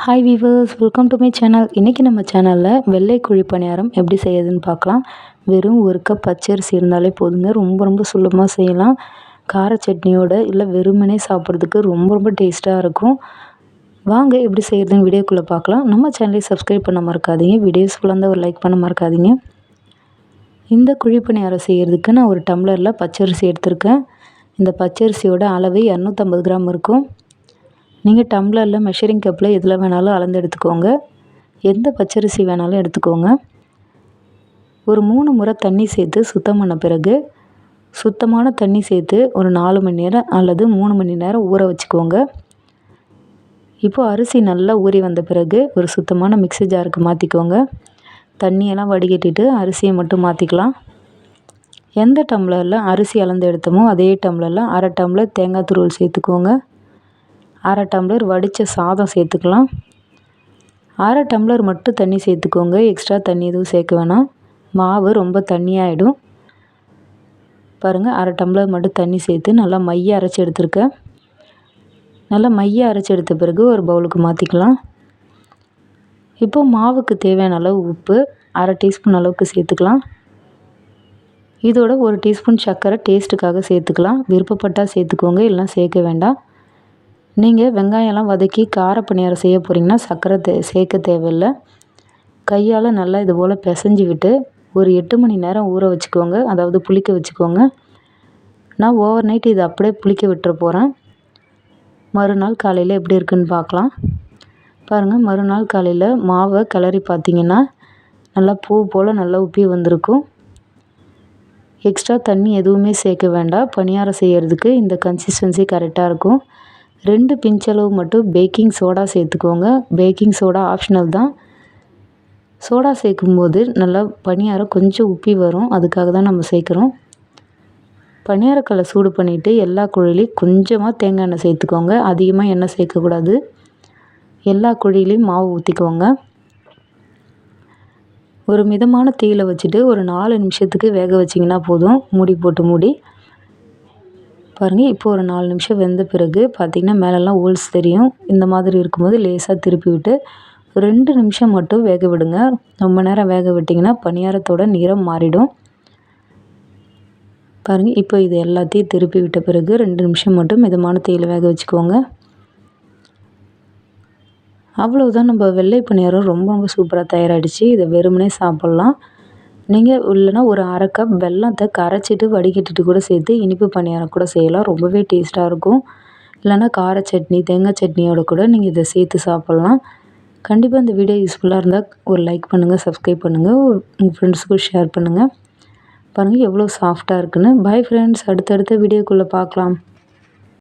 Hi viewers welcome to my channel இன்றைக்கி நம்ம சேனலில் வெள்ளை குழி பணியாரம் எப்படி செய்யுதுன்னு பார்க்கலாம். வெறும் ஒரு கப் பச்சரிசி இருந்தாலே போதுங்க. ரொம்ப ரொம்ப சுலபமாக செய்யலாம். கார சட்னியோட இல்லை வெறுமனே சாப்பிட்றதுக்கு ரொம்ப ரொம்ப டேஸ்ட்டாக இருக்கும். வாங்க எப்படி செய்கிறதுன்னு வீடியோக்குள்ளே பார்க்கலாம். நம்ம சேனலை சப்ஸ்கிரைப் பண்ண மறக்காதீங்க. வீடியோஸ் ஃபுல்லாக ஒரு லைக் பண்ண மறக்காதீங்க. இந்த குழி பணியாரம் செய்கிறதுக்கு நான் ஒரு டம்ளரில் பச்சரிசி எடுத்திருக்கேன். இந்த பச்சரிசியோட அளவு இரநூத்தம்பது கிராம் இருக்கும். நீங்கள் டம்ளரில் மெஷரிங் கப்பில் எதில் வேணாலும் அளந்து எடுத்துக்கோங்க. எந்த பச்சரிசி வேணாலும் எடுத்துக்கோங்க. ஒரு மூணு முறை தண்ணி சேர்த்து சுத்தம் பண்ண பிறகு சுத்தமான தண்ணி சேர்த்து ஒரு நாலு மணி நேரம் அல்லது மூணு மணி நேரம் ஊற வச்சுக்கோங்க. இப்போது அரிசி நல்லா ஊறி வந்த பிறகு ஒரு சுத்தமான மிக்சி ஜாருக்கு மாற்றிக்கோங்க தண்ணியெல்லாம் வடிகட்டிட்டு அரிசியை மட்டும் மாற்றிக்கலாம் எந்த டம்ளரில் அரிசி அளந்து எடுத்தோமோ அதே டம்ளரில் அரை டம்ளர் தேங்காய் துருவல் சேர்த்துக்கோங்க. அரை டம்ளர் வடித்த சாதம் சேர்த்துக்கலாம். அரை டம்ளர் மட்டும் தண்ணி சேர்த்துக்கோங்க. எக்ஸ்ட்ரா தண்ணி எதுவும் சேர்க்க வேணாம். மாவு ரொம்ப தண்ணியாகிடும் பாருங்கள் அரை டம்ளர் மட்டும் தண்ணி சேர்த்து நல்லா மைய அரைச்சி எடுத்துருக்கேன். நல்லா மைய அரைச்சி எடுத்த பிறகு ஒரு பவுலுக்கு மாற்றிக்கலாம் இப்போ மாவுக்கு தேவையான அளவு உப்பு அரை டீஸ்பூன் அளவுக்கு சேர்த்துக்கலாம். இதோட ஒரு டீஸ்பூன் சர்க்கரை டேஸ்ட்டுக்காக சேர்த்துக்கலாம். விருப்பப்பட்டால் சேர்த்துக்கோங்க இல்லைனா சேர்க்க வேண்டாம். நீங்கள் வெங்காயம்லாம் வதக்கி கார பணியாரம் செய்ய போகிறீங்கன்னா சர்க்கரை தே சேர்க்க தேவையில்லை. கையால் நல்லா இது போல் பிசைஞ்சி விட்டு ஒரு எட்டு மணி நேரம் ஊற வச்சுக்கோங்க. அதாவது புளிக்க வச்சுக்கோங்க. நான் ஓவர் நைட் இதை அப்படியே புளிக்க விட்டுற போகிறேன் மறுநாள் காலையில் எப்படி இருக்குன்னு பார்க்கலாம். பாருங்கள் மறுநாள் காலையில் மாவை கிளறி பார்த்தீங்கன்னா நல்லா பூ போல் நல்லா உப்பி வந்திருக்கும். எக்ஸ்ட்ரா தண்ணி எதுவுமே சேர்க்க வேண்டாம். பணியாரம் செய்கிறதுக்கு இந்த கன்சிஸ்டன்சி கரெக்டாக இருக்கும். ரெண்டு பிஞ்சளவு மட்டும் பேக்கிங் சோடா சேர்த்துக்கோங்க. பேக்கிங் சோடா ஆப்ஷனல் தான். சோடா சேர்க்கும் போது நல்லா பணியாரம் கொஞ்சம் உப்பி வரும். அதுக்காக தான் நம்ம சேர்க்குறோம். பணியாரக்கல்லை சூடு பண்ணிவிட்டு எல்லா குழிலையும் கொஞ்சமாக தேங்காய் எண்ணெய் சேர்த்துக்கோங்க. அதிகமாக எண்ணெய் சேர்க்கக்கூடாது. எல்லா குழிலையும் மாவு ஊற்றிக்கோங்க ஒரு மிதமான தீயில் வச்சுட்டு ஒரு நாலு நிமிஷத்துக்கு வேக வச்சிங்கன்னா போதும். மூடி போட்டு மூடி. பாருங்கள் இப்போ ஒரு நாலு நிமிஷம் வெந்த பிறகு பார்த்திங்கன்னா மேலெல்லாம் ஹோல்ஸ் தெரியும். இந்த மாதிரி இருக்கும்போது லேசாக திருப்பி விட்டு ரெண்டு நிமிஷம் மட்டும் வேக விடுங்க. ரொம்ப நேரம் வேக விட்டிங்கன்னா பணியாரத்தோட நிறம் மாறிடும். பாருங்கள் இப்போ இது எல்லாத்தையும் திருப்பி விட்ட பிறகு ரெண்டு நிமிஷம் மட்டும் மிதமான தேயிலை வேக வச்சுக்கோங்க. அவ்வளோதான் நம்ம வெள்ளை பணியாரம் ரொம்ப ரொம்ப சூப்பராக தயாராகிடுச்சு இதை வெறுமனே சாப்பிட்லாம். நீங்கள் இல்லைன்னா ஒரு அரை கப் வெல்லத்தை கரைச்சிட்டு வடிகட்டிட்டு கூட சேர்த்து இனிப்பு பணியாரம் கூட செய்யலாம். ரொம்பவே டேஸ்ட்டாக இருக்கும். இல்லைன்னா கார சட்னி தேங்காய் சட்னியோட கூட நீங்கள் இதை சேர்த்து சாப்பிட்லாம். கண்டிப்பாக இந்த வீடியோ யூஸ்ஃபுல்லாக இருந்தால் ஒரு லைக் பண்ணுங்கள் சப்ஸ்கிரைப் பண்ணுங்கள் உங்கள் ஃப்ரெண்ட்ஸுக்கும் ஷேர் பண்ணுங்கள் பாருங்கள் எவ்வளோ சாஃப்டாக இருக்குன்னு. பாய் ஃப்ரெண்ட்ஸ் அடுத்தடுத்த வீடியோக்குள்ளே பார்க்கலாம்.